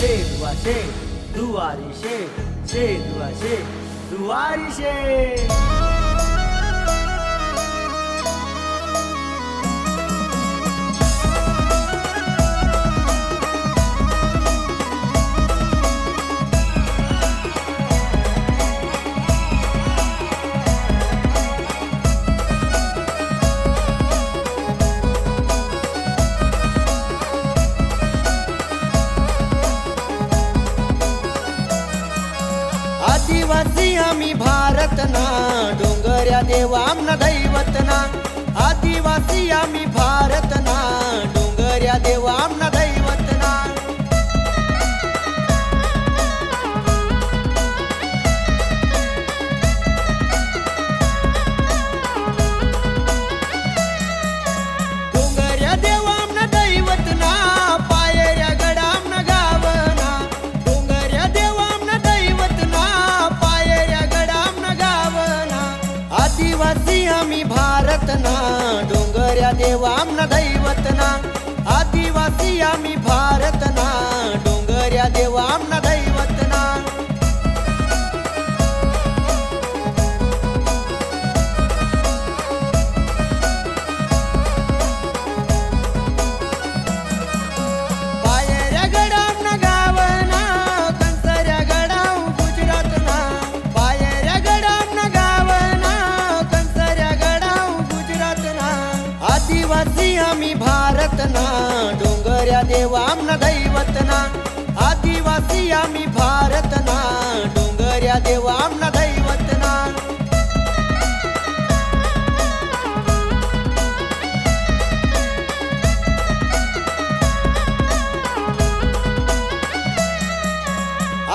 ရှေ့သူဟာရှေ့သူဟာရှေ့ရှေ့သူဟာရှေ့သူဟာရှေ့ भारत ना डोंगर्या दैवतना. ना आदिवासी आम्ही भारतना डोंगऱ्या देवामना दैवतना आदिवासी आम्ही भारत आदिवासी आम्ही भारत ना डोंगर्या देवा दैवत ना. आदिवासी आम्ही भारत ना डोंगर्या देवा दैवत ना.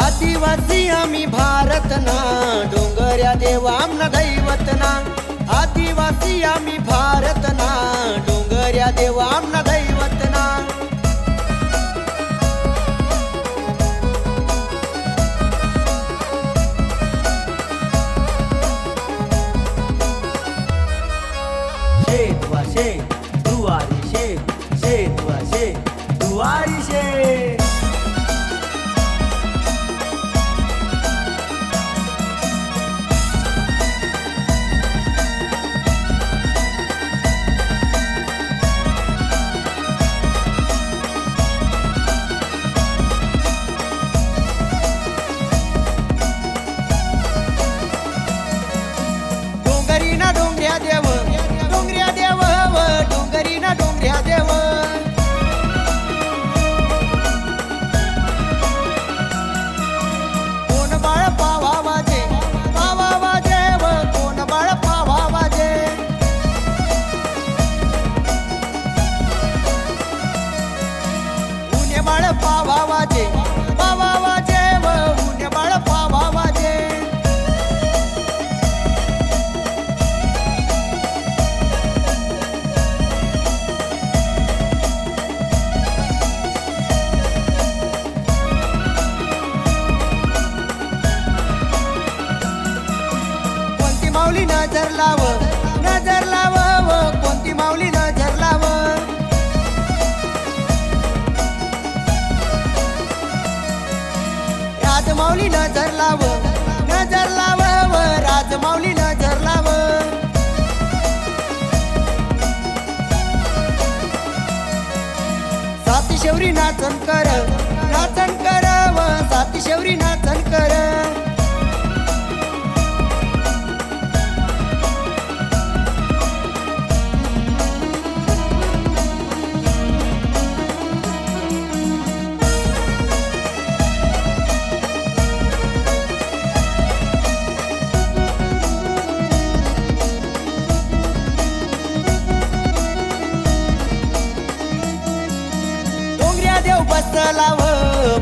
आदिवासी आम्ही भारत ना डोंगर्या देवा दैवत ना. आदिवासी आम्ही भारत change. नजर लाव नजर लाव हो, कोणती माऊली नजर लाव. राजमाऊली नजर लाव नजर लाव व हो, राजमाऊली नजर लाव. साती शेवरी नाचन कर बसलाव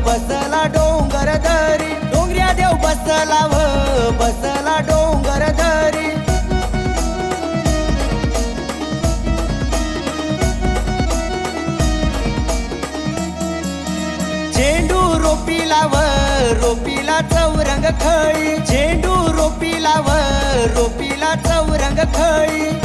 बसला डोंगर दरी. डोंगऱ्या देव बसलाव बसला डोंगर दरी. झेंडू रोपी लाव रोपीला चौरंग खळी. झेंडू रोपी लाव रोपीला चौरंग खळी.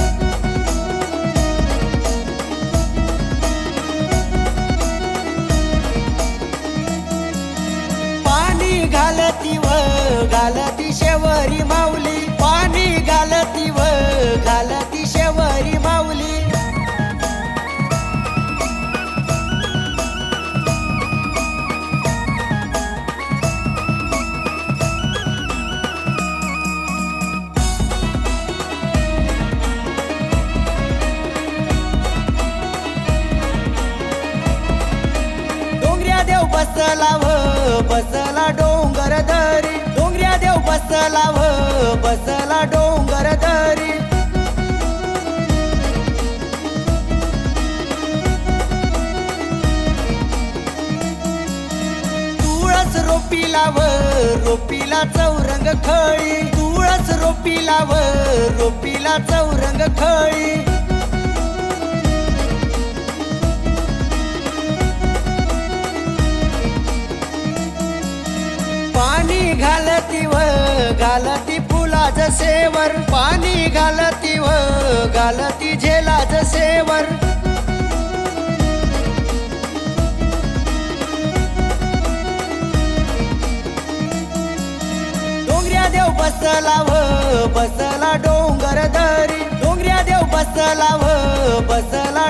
बसला व बसला डोंगर धरी डोंगऱ्या देव बसला व बसला डोंगर धरी तुळस रोपीला व रोपीला चौरंग खळी. तुळस रोपीला व रोपीला चौरंग खळी. फुलाच सेवर पाणी घालती व घालती झेला सेवर. डोंगऱ्या देव बसला व बसला डोंगर दरी. डोंगऱ्या देव बसला व बसला